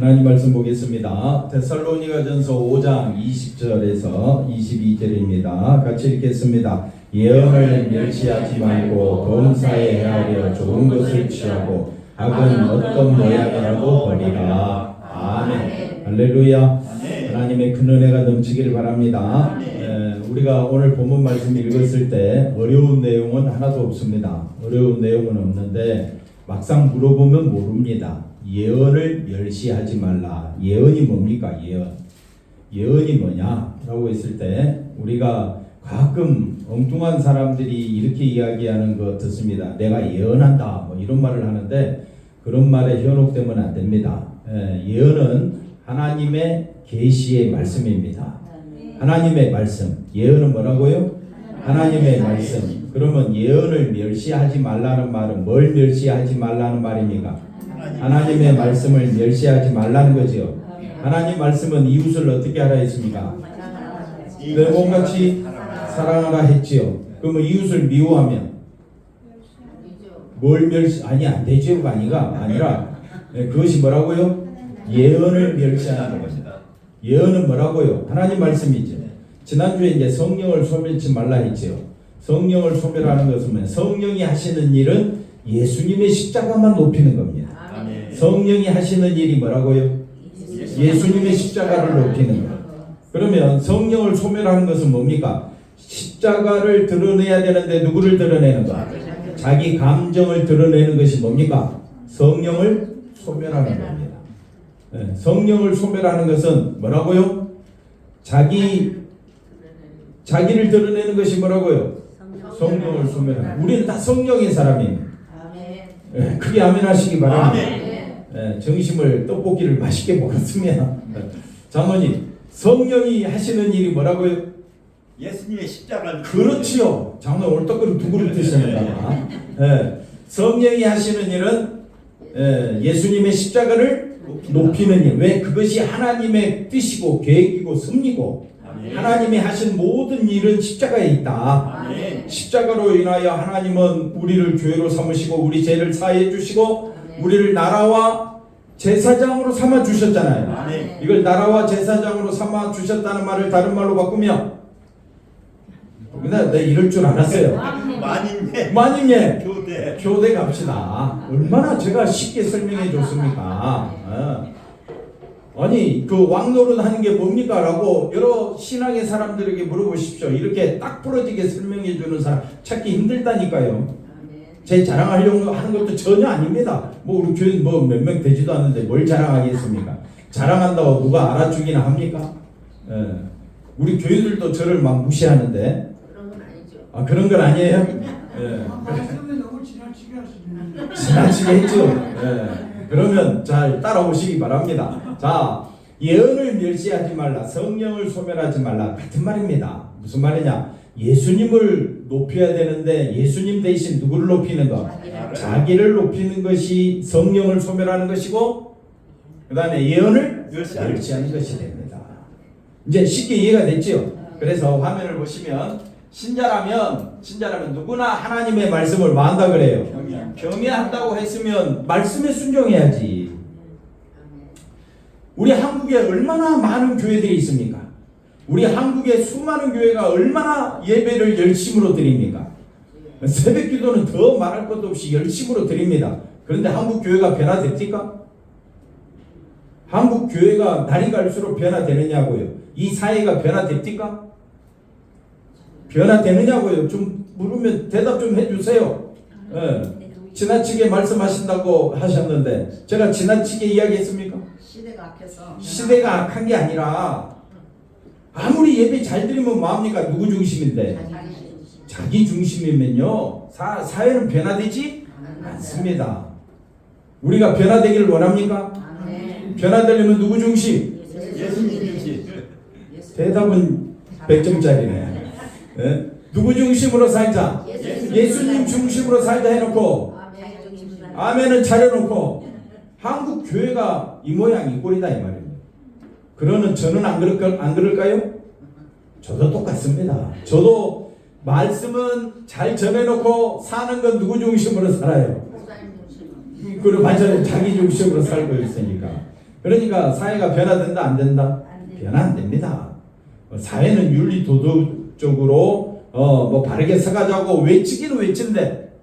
하나님 말씀 보겠습니다. 데살로니가전서 5장 20절에서 22절입니다. 같이 읽겠습니다. 예언을 멸시하지 말고 범사에 헤아려 좋은 것을 취하고 악은 어떤 모양이라도 버리라. 아멘. 할렐루야. 하나님의 큰 은혜가 넘치기를 바랍니다. 에, 우리가 오늘 본문 말씀 읽었을 때 어려운 내용은 하나도 없습니다. 어려운 내용은 없는데 막상 물어보면 모릅니다. 예언을 멸시하지 말라. 예언이 뭡니까? 예언. 예언이 뭐냐라고 했을 때 우리가 가끔 엉뚱한 사람들이 이렇게 이야기하는 거 듣습니다. 내가 예언한다. 뭐 이런 말을 하는데 그런 말에 현혹되면 안 됩니다. 예, 예언은 하나님의 계시의 말씀입니다. 하나님의 말씀. 예언은 뭐라고요? 하나님의 말씀. 그러면 예언을 멸시하지 말라는 말은 뭘 멸시하지 말라는 말입니까? 하나님의 말씀을 멸시하지 말라는 거죠. 하나님 말씀은 이웃을 어떻게 하라 했습니까? 내 몸같이 사랑하라 했지요. 그러면 이웃을 미워하면 뭘 멸시 아니 안 되지요가 아니가 아니라 예, 그것이 뭐라고요? 예언을 멸시하는 것이다. 예언은 뭐라고요? 하나님 말씀이죠. 지난주에 이제 성령을 소멸치 말라 했지요. 성령을 소멸하는 것은 성령이 하시는 일은 예수님의 십자가만 높이는 겁니다. 성령이 하시는 일이 뭐라고요? 예수님의 십자가를 높이는 것. 그러면 성령을 소멸하는 것은 뭡니까? 십자가를 드러내야 되는데 누구를 드러내는 것? 자기 감정을 드러내는 것이 뭡니까? 성령을 소멸하는 겁니다. 예, 성령을 소멸하는 것은 뭐라고요? 자기 자기를 드러내는 것이 뭐라고요? 성령을 소멸하는. 우리는 다 성령의 사람입니다. 예, 크게 아멘 하시기 바랍니다. 예, 정심을 떡볶이를 맛있게 먹었으면 장모님 성령이 하시는 일이 뭐라고요? 예수님의 십자가를 그렇지요. 장모 오늘 떡볶이 두 그릇 드셨는가? 예, 성령이 하시는 일은 예, 예수님의 십자가를 높이는 일. 왜 그것이 하나님의 뜻이고 계획이고 섭리고. 하나님이 하신 모든 일은 십자가에 있다. 아멘. 십자가로 인하여 하나님은 우리를 교회로 삼으시고 우리 죄를 사해 주시고 우리를 나라와 제사장으로 삼아 주셨잖아요. 아멘. 이걸 나라와 제사장으로 삼아 주셨다는 말을 다른 말로 바꾸면 근데 내 이럴 줄 알았어요. 만인의 마님예 교대 교대 갑시다. 얼마나 제가 쉽게 설명해 줬습니까? 어. 아니 그 왕노릇 하는 게 뭡니까라고 여러 신앙의 사람들에게 물어보십시오. 이렇게 딱 부러지게 설명해 주는 사람 찾기 힘들다니까요. 제 자랑하려고 하는 것도 전혀 아닙니다. 뭐 우리 교인 뭐 몇 명 되지도 않는데 뭘 자랑하겠습니까? 자랑한다고 누가 알아주기나 합니까? 예. 우리 교인들도 저를 막 무시하는데 그런 건 아니죠. 아 그런 건 아니에요? 예. 너무 지나치게 하시네. 지나치게 했죠. 예. 그러면 잘 따라오시기 바랍니다. 자, 예언을 멸시하지 말라, 성령을 소멸하지 말라 같은 말입니다. 무슨 말이냐? 예수님을 높여야 되는데 예수님 대신 누구를 높이는 것? 자기를 높이는 것이 성령을 소멸하는 것이고 그 다음에 예언을 멸시하는 멸시하는 것이 됩니다. 이제 쉽게 이해가 됐죠? 그래서 화면을 보시면 신자라면 신자라면 누구나 하나님의 말씀을 뭐 한다 그래요. 경외한다고 했으면 말씀에 순종해야지. 우리 한국에 얼마나 많은 교회들이 있습니까? 우리 한국의 수많은 교회가 얼마나 예배를 열심으로 드립니까? 새벽 기도는 더 말할 것도 없이 열심으로 드립니다. 그런데 한국 교회가 변화됩니까? 한국 교회가 날이 갈수록 변화되느냐고요. 이 사회가 변화됩니까? 변화되느냐고요. 좀 물으면 대답 좀 해주세요. 예. 지나치게 말씀하신다고 하셨는데 제가 지나치게 이야기했습니까? 시대가 악해서. 시대가 악한 게 아니라 아무리 예배 잘 드리면 뭐합니까? 누구 중심인데? 자기 중심이면요 사, 사회는 변화되지 않습니다. 우리가 변화되기를 원합니까? 변화되려면 누구 중심? 예수님 중심 대답은 100점짜리네. 예? 누구 중심으로 살자? 예수님 중심으로 살자 해놓고 아멘. 아멘은 차려놓고 한국 교회가 이 모양 이 꼴이다 이 말입니다. 그러는 저는 안 그럴까 안 그럴까요? 저도 똑같습니다. 저도 말씀은 잘 전해놓고 사는 건 누구 중심으로 살아요? 그리고 완전히 자기 중심으로 살고 있으니까 그러니까 사회가 변화된다 안 된다? 변화 안 됩니다. 어, 사회는 윤리 도덕적으로 어 뭐 바르게 서가자고 외치기는 외치는데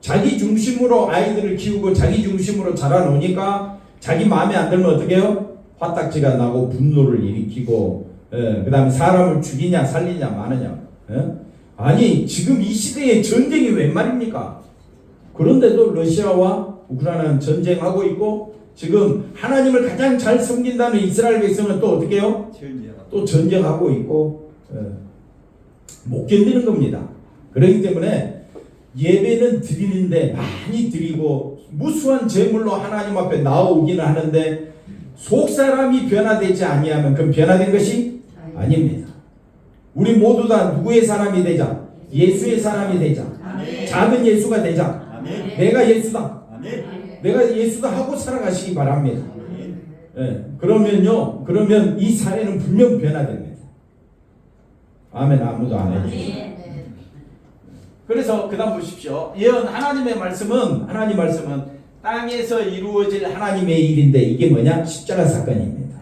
자기 중심으로 아이들을 키우고 자기 중심으로 자라놓으니까 자기 마음에 안 들면 어떻게 해요? 화딱지가 나고 분노를 일으키고 예, 그다음에 사람을 죽이냐 살리냐 마느냐 예? 아니 지금 이 시대에 전쟁이 웬 말입니까? 그런데도 러시아와 우크라이나는 전쟁하고 있고 지금 하나님을 가장 잘 섬긴다는 이스라엘 백성은 또 어떻게 해요? 전쟁. 또 전쟁하고 있고 예, 못 견디는 겁니다. 그렇기 때문에 예배는 드리는데 많이 드리고 무수한 제물로 하나님 앞에 나오기는 하는데 속 사람이 변화되지 아니하면 그건 변화된 것이 아닙니다. 우리 모두 다 누구의 사람이 되자 예수의 사람이 되자 아멘. 작은 예수가 되자 아멘. 내가 예수다 아멘. 내가 예수다 하고 살아가시기 바랍니다. 예, 그러면요, 그러면 이 사회는 분명 변화됩니다. 아멘, 아무도 안 해주죠. 아멘. 그래서 그다음 보십시오. 예언 하나님의 말씀은 하나님 말씀은 땅에서 이루어질 하나님의 일인데 이게 뭐냐? 십자가 사건입니다.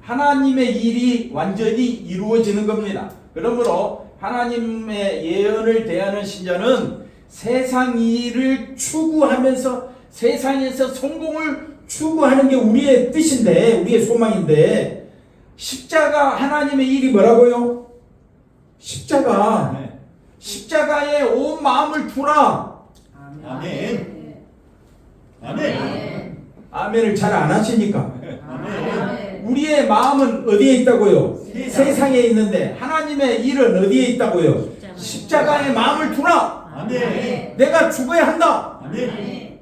하나님의 일이 완전히 이루어지는 겁니다. 그러므로 하나님의 예언을 대하는 신자는 세상 일을 추구하면서 세상에서 성공을 추구하는 게 우리의 뜻인데 우리의 소망인데 십자가 하나님의 일이 뭐라고요? 십자가. 십자가에 온 마음을 두라. 아멘. 아멘. 아멘을 잘 안 하시니까 아멘. 우리의 마음은 어디에 있다고요? 세상. 세상에 있는데 하나님의 일은 어디에 있다고요? 십자가. 십자가에 마음을 두라. 아멘. 내가 죽어야 한다. 아멘.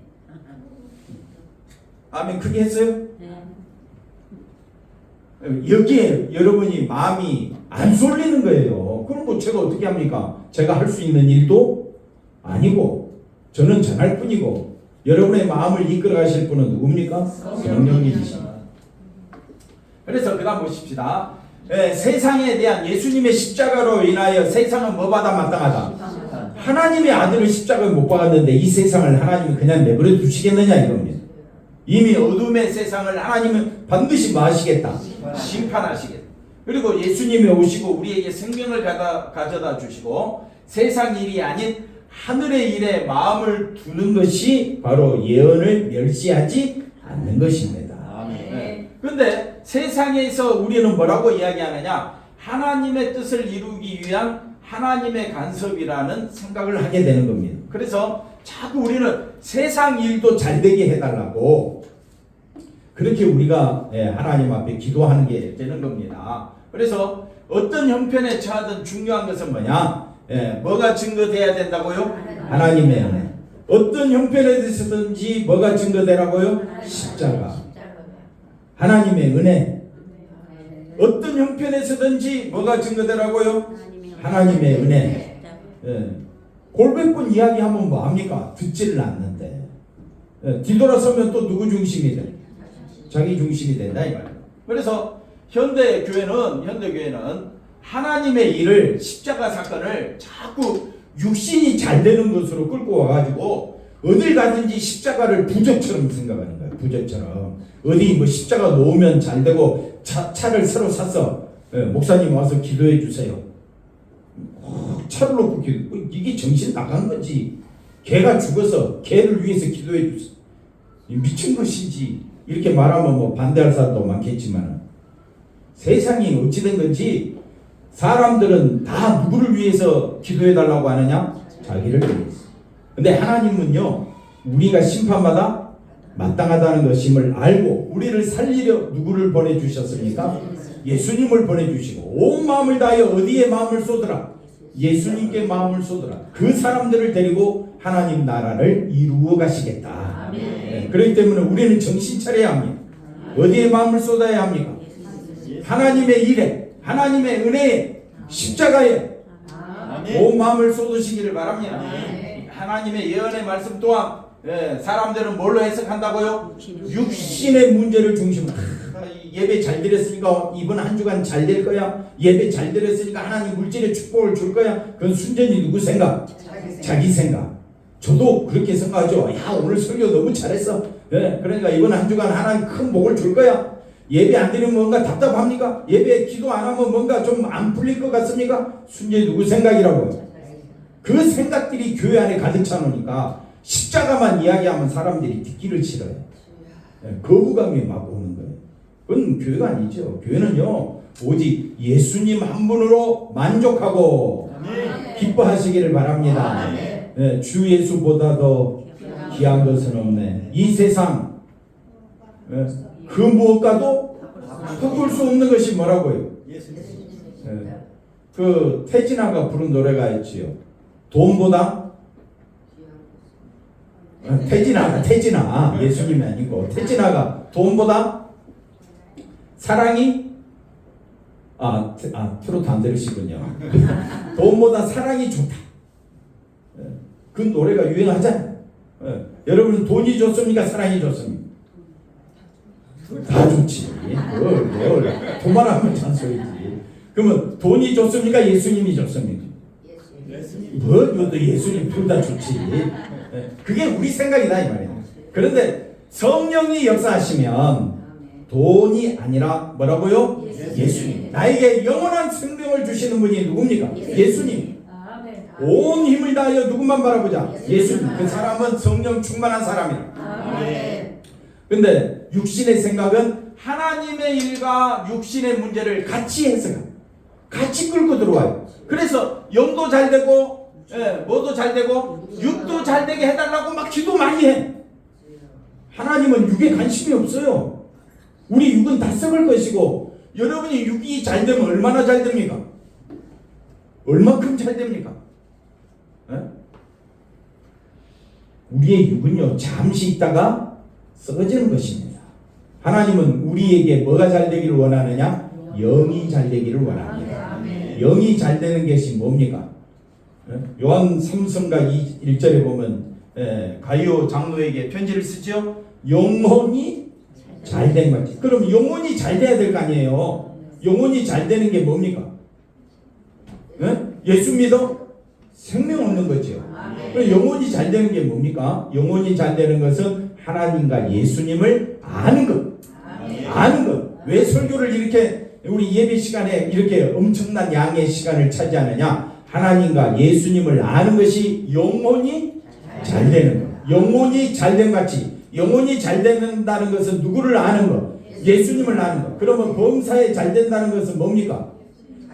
아멘 크게 했어요? 네. 여기에 여러분이 마음이 안 쏠리는 거예요. 그럼 뭐 제가 어떻게 합니까? 제가 할 수 있는 일도 아니고 저는 전할 뿐이고 여러분의 마음을 이끌어 가실 분은 누굽니까? 성령님이십니다. 그래서 그다음 보십시다. 예, 세상에 대한 예수님의 십자가로 인하여 세상은 뭐 받아 마땅하다. 하나님의 아들을 십자가에 못 박았는데 이 세상을 하나님이 그냥 내버려 두시겠느냐 이겁니다. 이미 어둠의 세상을 하나님은 반드시 마시겠다. 심판하시겠다. 그리고 예수님이 오시고 우리에게 생명을 가져다 주시고 세상 일이 아닌 하늘의 일에 마음을 두는 것이 바로 예언을 멸시하지 않는 것입니다. 아멘. 근데 세상에서 우리는 뭐라고 이야기하느냐? 하나님의 뜻을 이루기 위한 하나님의 간섭이라는 생각을 하게 되는 겁니다. 그래서 자꾸 우리는 세상 일도 잘 되게 해달라고 그렇게 우리가 예, 하나님 앞에 기도하는 게 되는 겁니다. 그래서 어떤 형편에 처하든 중요한 것은 뭐냐? 예, 뭐가 증거돼야 된다고요? 하나님의 은혜. 어떤 형편에 대해서든지 뭐가 증거되라고요? 십자가. 하나님의 은혜. 어떤 형편에서든지 뭐가 증거되라고요? 하나님의 은혜. 예. 골백분 이야기 하면 뭐 합니까? 듣지를 않는데. 예, 뒤돌아서면 또 누구 중심이 돼? 자기 중심이 된다 이 말이에요. 그래서 현대 교회는 현대 교회는 하나님의 일을 십자가 사건을 자꾸 육신이 잘 되는 것으로 끌고 와가지고 어딜 가든지 십자가를 부적처럼 생각하는 거예요. 부적처럼 어디 뭐 십자가 놓으면 잘 되고 차, 차를 새로 샀어. 예, 목사님 와서 기도해 주세요. 어, 차를 놓고 기도 이게 정신 나간 거지. 개가 죽어서 개를 위해서 기도해 주세요. 이 미친 것이지. 이렇게 말하면 뭐 반대할 사람도 많겠지만 세상이 어찌된 건지 사람들은 다 누구를 위해서 기도해 달라고 하느냐? 자기를 위해서. 근데 하나님은요, 우리가 심판마다 마땅하다는 것임을 알고 우리를 살리려 누구를 보내주셨습니까? 예수님을 보내주시고 온 마음을 다하여 어디에 마음을 쏟으라? 예수님께 마음을 쏟으라. 그 사람들을 데리고 하나님 나라를 이루어 가시겠다. 네, 그렇기 때문에 우리는 정신 차려야 합니다. 어디에 마음을 쏟아야 합니까? 하나님의 일에, 하나님의 은혜에, 십자가에. 온 마음을 쏟으시기를 바랍니다. 하나님의 예언의 말씀 또한 예, 사람들은 뭘로 해석한다고요? 육신의 문제를 중심으로 아, 예배 잘 드렸으니까 이번 한 주간 잘 될 거야. 예배 잘 드렸으니까 하나님 물질의 축복을 줄 거야. 그건 순전히 누구 생각? 자기 생각. 저도 그렇게 생각하죠. 야 오늘 설교 너무 잘했어. 예, 그러니까 이번 한 주간 하나님 큰 복을 줄 거야. 예배 안 드리면 뭔가 답답합니까? 예배 기도 안 하면 뭔가 좀 안 풀릴 것 같습니까? 순전히 누구 생각이라고요? 그 생각들이 교회 안에 가득 차놓으니까 십자가만 이야기하면 사람들이 듣기를 싫어요. 예, 거부감이 막 오는 거예요. 그건 교회가 아니죠. 교회는요, 오직 예수님 한 분으로 만족하고 기뻐하시기를 바랍니다. 아멘. 예, 주 예수보다 더 귀한 것은 없네. 이 세상 예, 그 무엇과도 바꿀 수 없는 것이 뭐라고요? 예, 그 태진아가 부른 노래가 있지요. 돈보다 아, 태진아가 태진아 예수님이 아니고 태진아가 돈보다 사랑이 아, 트- 아 트로트 안 들으시군요. 돈보다 사랑이 좋다. 예, 그 노래가 유행하잖아요. 예, 여러분 돈이 좋습니까? 사랑이 좋습니까? 다 좋지. 뭘, 뭘. 돈만 하면 잔소리지. 그러면 돈이 좋습니까? 예수님이 좋습니까? 뭐, 뭐도 예수님 둘 다 좋지. 예, 그게 우리 생각이다 이 말이야. 그런데 성령이 역사하시면 돈이 아니라 뭐라고요? 예수님. 나에게 영원한 생명을 주시는 분이 누굽니까? 예수님. 아멘. 온 힘을 다하여 누구만 바라보자. 예수님. 그 사람은 성령 충만한 사람이야. 아멘. 근데 육신의 생각은 하나님의 일과 육신의 문제를 같이 해석해. 같이 끌고 들어와요. 그래서 영도 잘 되고, 예, 뭐도 잘 되고, 육도 잘 되게 해달라고 막 기도 많이 해. 하나님은 육에 관심이 없어요. 우리 육은 다 썩을 것이고, 여러분이 육이 잘 되면 얼마나 잘 됩니까? 얼마큼 잘 됩니까? 예? 우리의 육은요, 잠시 있다가 썩어지는 것입니다. 하나님은 우리에게 뭐가 잘 되기를 원하느냐? 영이 잘 되기를 원합니다. 영이 잘 되는 것이 뭡니까? 예? 요한 3성가 1절에 보면 예, 가이오 장로에게 편지를 쓰죠. 영혼이 잘 된 거지. 그럼 영혼이 잘 돼야 될 거 아니에요. 영혼이 잘 되는 게 뭡니까? 예? 예수 믿어? 생명 얻는 거죠. 영혼이 잘 되는 게 뭡니까? 영혼이 잘 되는 것은 하나님과 예수님을 아는 것. 아멘. 아는 것. 왜 설교를 이렇게 우리 예배 시간에 이렇게 엄청난 양의 시간을 차지하느냐? 하나님과 예수님을 아는 것이 영혼이 잘 되는 것. 영혼이 잘된 같이 영혼이 잘 된다는 것은 누구를 아는 것? 예수님을 아는 것. 그러면 범사에 잘 된다는 것은 뭡니까?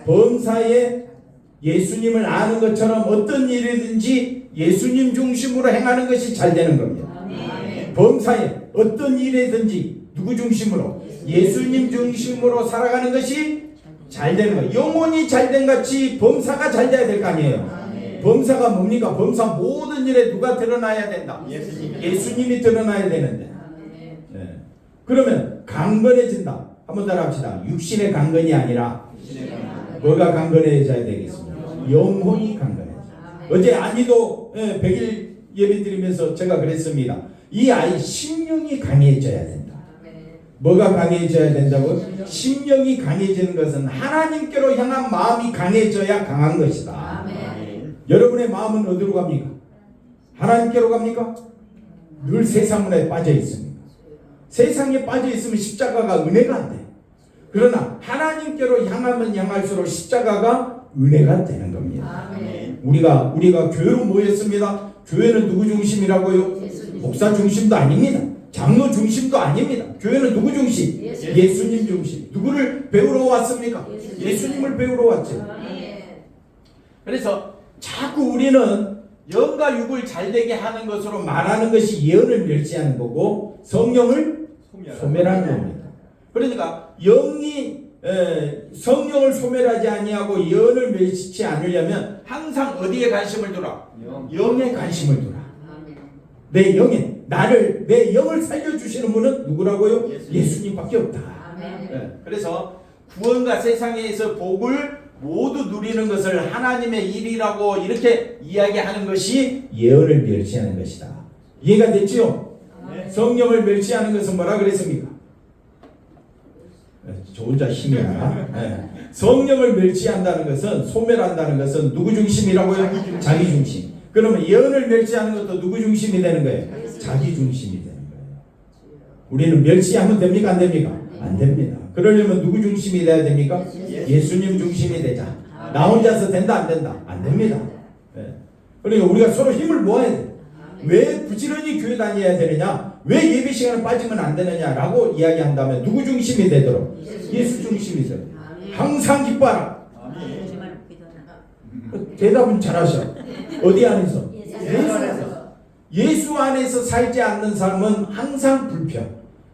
범사에 예수님을 아는 것처럼 어떤 일이든지 예수님 중심으로 행하는 것이 잘 되는 겁니다. 범사에 어떤 일이든지 누구 중심으로 예수님 중심으로 살아가는 것이 잘 되는 거예요. 영혼이 잘된 같이 범사가 잘 돼야 될 거 아니에요. 범사가 뭡니까? 범사 모든 일에 누가 드러나야 된다. 예수님이 드러나야 되는데. 네. 그러면 강건해진다. 한번 따라 합시다. 육신의 강건이 아니라 뭐가 강건해져야 되겠습니까? 영혼이 강건해져. 어제 아니도 예, 100일 예배 드리면서 제가 그랬습니다. 이 아이 심령이 강해져야 된다. 뭐가 강해져야 된다고? 심령이 강해지는 것은 하나님께로 향한 마음이 강해져야 강한 것이다. 아멘. 여러분의 마음은 어디로 갑니까? 하나님께로 갑니까? 늘 세상에 빠져 있습니다. 세상에 빠져 있으면 십자가가 은혜가 안 돼. 그러나 하나님께로 향하면 향할수록 십자가가 은혜가 되는 겁니다. 아멘. 우리가 우리가 교회로 모였습니다. 교회는 누구 중심이라고요? 예수님. 목사 중심도 아닙니다. 장로 중심도 아닙니다. 교회는 누구 중심? 예수. 예수님 중심. 누구를 배우러 왔습니까? 예수님. 예수님을 배우러 왔죠. 아멘. 그래서 자꾸 우리는 영과 육을 잘되게 하는 것으로 말하는 것이 예언을 멸시하는 거고 성령을 소멸하는 겁니다. 그러니까 영이 에, 성령을 소멸하지 아니하고 예언을 멸시치 않으려면 항상 어디에 관심을 두라? 영 에 관심을 두라. 내 영에 나를 내 영을 살려 주시는 분은 누구라고요? 예수님. 예수님밖에 없다. 아멘. 예, 그래서 구원과 세상에서 복을 모두 누리는 것을 하나님의 일이라고 이렇게 이야기하는 것이 예언을 멸시하는 것이다. 이해가 됐지요? 아멘. 성령을 멸시하는 것은 뭐라 그랬습니까? 예, 저 혼자 힘이 나. 예. 성령을 멸시한다는 것은 소멸한다는 것은 누구 중심이라고요? 자기 중심. 그러면 예언을 멸시하는 것도 누구 중심이 되는 거예요? 자기 중심이 되는 거예요. 우리는 멸시하면 됩니까? 안 됩니까? 안 됩니다. 그러려면 누구 중심이 돼야 됩니까? 예수님 중심이 되자. 나 혼자서 된다 안 된다? 안 됩니다. 예. 그러니까 우리가 서로 힘을 모아야 돼. 왜 부지런히 교회 다녀야 되느냐? 왜 예배 시간에 빠지면 안 되느냐라고 이야기한다면 누구 중심이 되도록 예수 중심이 되도록 항상 기뻐하라. 대답은 잘하셔. 어디 안에서? 예수 안에서. 예수 안에서 살지 않는 사람은 항상 불평,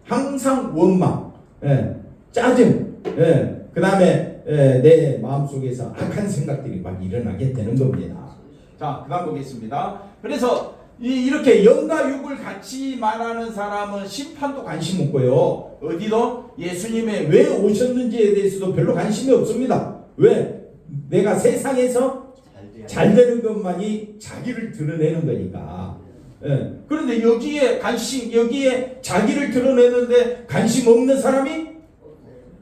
항상 원망, 예, 짜증, 예, 그 다음에 내 마음속에서 악한 생각들이 막 일어나게 되는 겁니다. 자, 그 다음 보겠습니다. 그래서 이, 이렇게 영과 육을 같이 말하는 사람은 심판도 관심 없고요. 어디도 예수님의 왜 오셨는지에 대해서도 별로 관심이 없습니다. 왜? 내가 세상에서 잘 되는 것만이 자기를 드러내는 거니까. 예. 그런데 여기에 관심, 여기에 자기를 드러내는데 관심 없는 사람이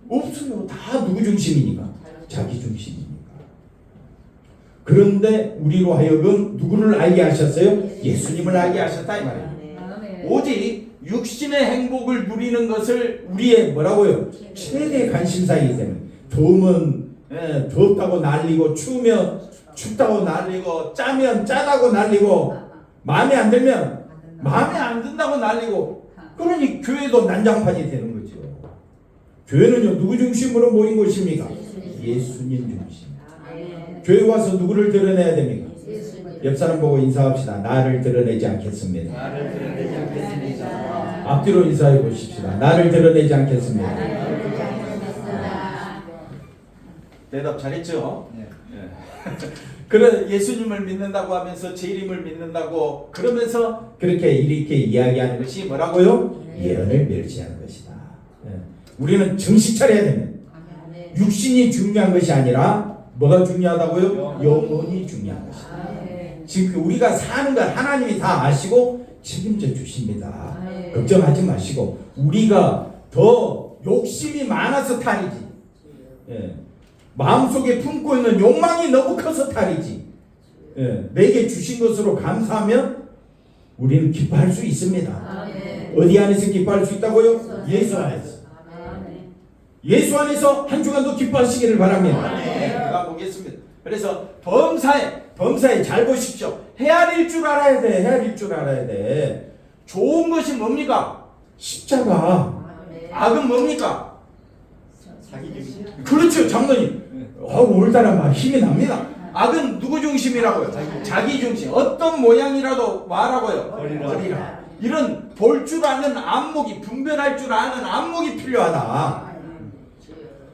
없어요. 다 누구 중심이니까? 자기 중심이니까. 그런데 우리로 하여금 누구를 알게 하셨어요? 예수님을 알게 하셨다 이 말이에요. 오직 육신의 행복을 누리는 것을 우리의 뭐라고요? 최대 관심사이기 때문에 더우면 예, 덥다고 난리고 추우면 춥다고 난리고 짜면 짜다고 난리고 마음에 안 들면 마음에 안 든다고 난리고 그러니 교회도 난장판이 되는 거죠. 교회는요 누구 중심으로 모인 곳입니까? 예수님 중심. 교회 와서 누구를 드러내야 됩니까? 옆 사람 보고 인사합시다. 나를 드러내지 않겠습니다. 나를 드러내지 않겠습니다. 앞뒤로 인사해 보십시다. 나를 드러내지 않겠습니다. 대답 잘했죠? 네. 그래 예수님을 믿는다고 하면서 재림을 믿는다고 그러면서 그렇게 이렇게 이야기하는 것이 뭐라고요? 예언을 멸시하는 것이다. 예. 우리는 정신 차려야 됩니다. 육신이 중요한 것이 아니라 뭐가 중요하다고요? 영혼이 중요한 것이다. 지금 우리가 사는 걸 하나님이 다 아시고 책임져 주십니다. 걱정하지 마시고 우리가 더 욕심이 많아서 탈이지. 예. 마음속에 품고 있는 욕망이 너무 커서 탈이지. 예. 내게 주신 것으로 감사하면 우리는 기뻐할 수 있습니다. 어디 안에서 기뻐할 수 있다고요? 예수 안에서. 예수 안에서 한 주간도 기뻐하시기를 바랍니다. 아멘. 가 보겠습니다. 그래서 범사에 범사에 잘 보십시오. 헤아릴 줄 알아야 돼. 헤아릴 줄 알아야 돼. 좋은 것이 뭡니까? 십자가. 악은 뭡니까? 자기. 그렇죠, 장로님. 어, 오늘따라 막 힘이 납니다. 악은 누구 중심이라고요? 자기 중심. 어떤 모양이라도 말하고요. 버리라. 이런 볼 줄 아는 안목이 분별할 줄 아는 안목이 필요하다.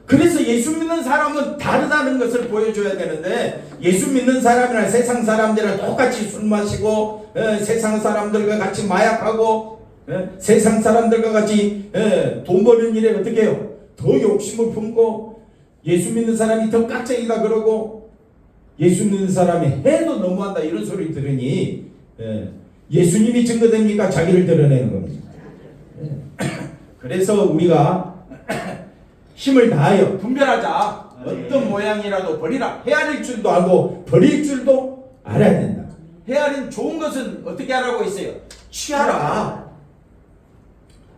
그래서 예수 믿는 사람은 다르다는 것을 보여줘야 되는데 예수 믿는 사람이랑 세상 사람들이랑 똑같이 술 마시고 에, 세상 사람들과 같이 마약하고 에, 세상 사람들과 같이 에, 돈 버는 일에 어떻게 해요? 더 욕심을 품고 예수 믿는 사람이 더 깍쟁이다 그러고 예수 믿는 사람이 해도 너무한다 이런 소리 들으니 예, 예수님이 증거됩니까? 자기를 드러내는 겁니다. 예. 그래서 우리가 힘을 다하여 분별하자. 어떤 모양이라도 버리라. 헤아릴 줄도 알고 버릴 줄도 알아야 된다. 헤아린 좋은 것은 어떻게 하라고 했어요? 취하라.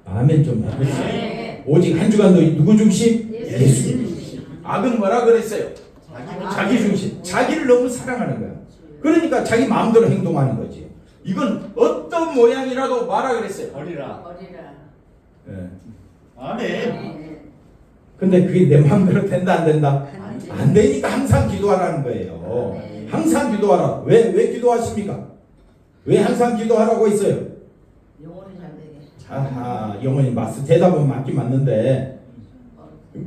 아멘 좀 해보세요. 오직 한 주간도 누구 중심? 예수. 악은 뭐라 그랬어요? 자기 중심. 자기를 너무 사랑하는 거야. 그러니까 자기 마음대로 행동하는 거지. 이건 어떤 모양이라도 말하 그랬어요. 버리라. 예. 아멘. 근데 그게 내 마음대로 된다 안 된다? 안 돼. 안 되니까 항상 기도하라는 거예요. 항상 기도하라. 왜, 왜 기도하십니까? 왜 항상 기도하라고 했어요? 영혼이 잘 되게. 아하, 영원히 맞스 대답은 맞긴 맞는데.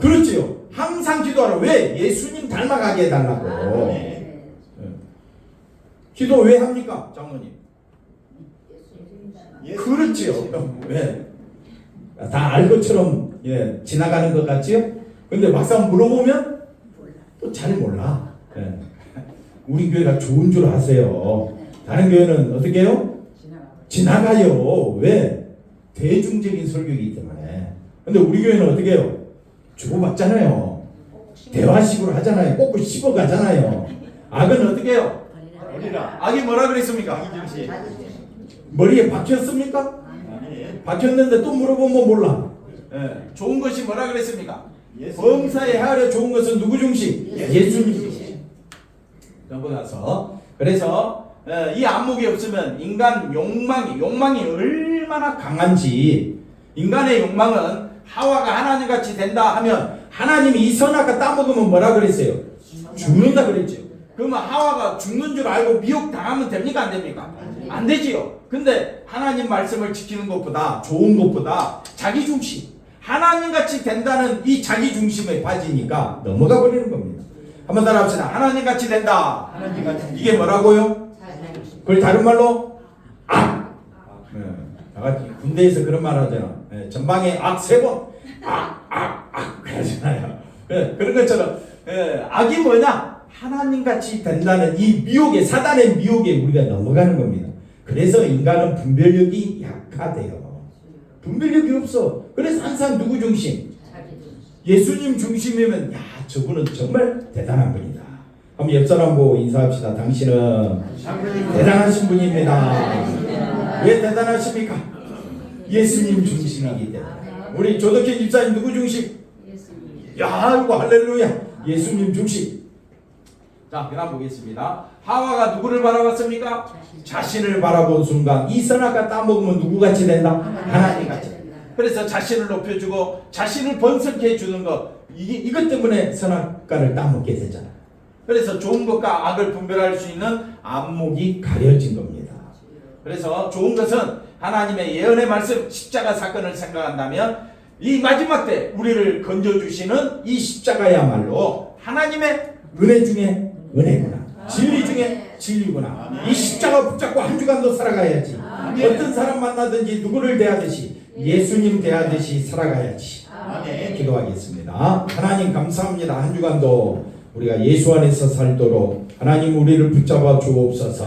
그렇지요. 항상 기도하라. 왜? 예수님 닮아가게 해달라고. 네. 기도 왜 합니까? 장로님. 그렇지요. 왜? 다알 것처럼 예, 지나가는 것 같지요? 근데 막상 물어보면 또 잘 몰라. 예. 우리 교회가 좋은 줄 아세요. 다른 교회는 어떻게 해요? 지나가요. 왜? 대중적인 설교이기 때문에. 근데 우리 교회는 어떻게 해요? 주고받잖아요. 대화식으로 하잖아요. 꼭꼭 씹어 가잖아요. 악은 어떻게 해요? 버리라. 악이 뭐라 그랬습니까? 중심. 머리에 박혔습니까? 아멘. 박혔는데 또 물어보면 몰라. 예, 좋은 것이 뭐라 그랬습니까? 범사에 헤아려 좋은 것은 누구 중심? 예수님 중심. 그러고 나서 그래서 어, 이 안목이 없으면 인간 욕망이 욕망이 얼마나 강한지 인간의 욕망은 하와가 하나님 같이 된다 하면 하나님이 이 선악과 따먹으면 뭐라 그랬어요? 죽는다 그랬죠. 그러면 하와가 죽는 줄 알고 미혹 당하면 됩니까 안 됩니까? 안 되지요. 근데 하나님 말씀을 지키는 것보다 좋은 것보다 자기 중심 하나님 같이 된다는 이 자기 중심에 빠지니까 넘어가 버리는 겁니다. 한번 따라 합시다. 하나님 같이 된다. 하나님 같은 이게 뭐라고요? 그걸 다른 말로 악. 네. 다 같이 군대에서 그런 말 하잖아. 네, 전방에 악 세 번. 악, 악, 악. 그러잖아요. 네, 그런 것처럼 예, 악이 뭐냐? 하나님 같이 된다는 이 미혹에 사단의 미혹에 우리가 넘어가는 겁니다. 그래서 인간은 분별력이 약하대요. 분별력이 없어. 그래서 항상 누구 중심? 예수님 중심이면 야 저분은 정말 대단한 분이다. 한번 옆 사람 보고 인사합시다. 당신은 대단하신 분입니다. 왜 대단하십니까? 예수님 중심이기 때문에. 우리 조덕현 집사님 누구 중심? 야 이거 할렐루야. 예수님 중심. 자, 그다음 보겠습니다. 하와가 누구를 바라봤습니까? 자신을 바라본 순간 이 선악과 따먹으면 누구 같이 된다? 하나님 같이. 그래서 자신을 높여주고 자신을 번성해 주는 것 이게 이것 때문에 선악과를 따먹게 되잖아. 그래서 좋은 것과 악을 분별할 수 있는 안목이 가려진 겁니다. 그래서 좋은 것은 하나님의 예언의 말씀 십자가 사건을 생각한다면 이 마지막 때 우리를 건져 주시는 이 십자가야말로 하나님의 은혜 중에 은혜구나. 진리 중에 진리구나. 이 십자가 붙잡고 한 주간도 살아가야지. 어떤 사람 만나든지 누구를 대하듯이 예수님 대하듯이 살아가야지. 아멘. 기도하겠습니다. 하나님 감사합니다. 한 주간도 우리가 예수 안에서 살도록 하나님 우리를 붙잡아 주옵소서.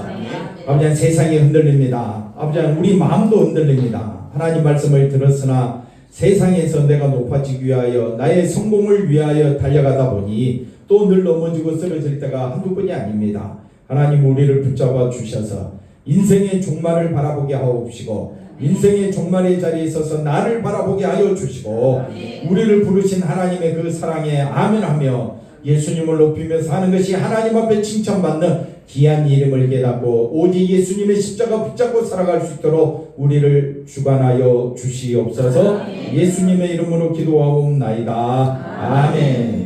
아버지 한 세상이 흔들립니다. 아버지 한 우리 마음도 흔들립니다. 하나님 말씀을 들었으나 세상에서 내가 높아지기 위하여 나의 성공을 위하여 달려가다 보니 또 늘 넘어지고 쓰러질 때가 한두 번이 아닙니다. 하나님 우리를 붙잡아 주셔서 인생의 종말을 바라보게 하옵시고 인생의 종말의 자리에 서서 나를 바라보게 하여 주시고 우리를 부르신 하나님의 그 사랑에 아멘하며 예수님을 높이며 사는 것이 하나님 앞에 칭찬받는 귀한 이름을 깨닫고 오직 예수님의 십자가 붙잡고 살아갈 수 있도록 우리를 주관하여 주시옵소서. 예수님의 이름으로 기도하옵나이다. 아멘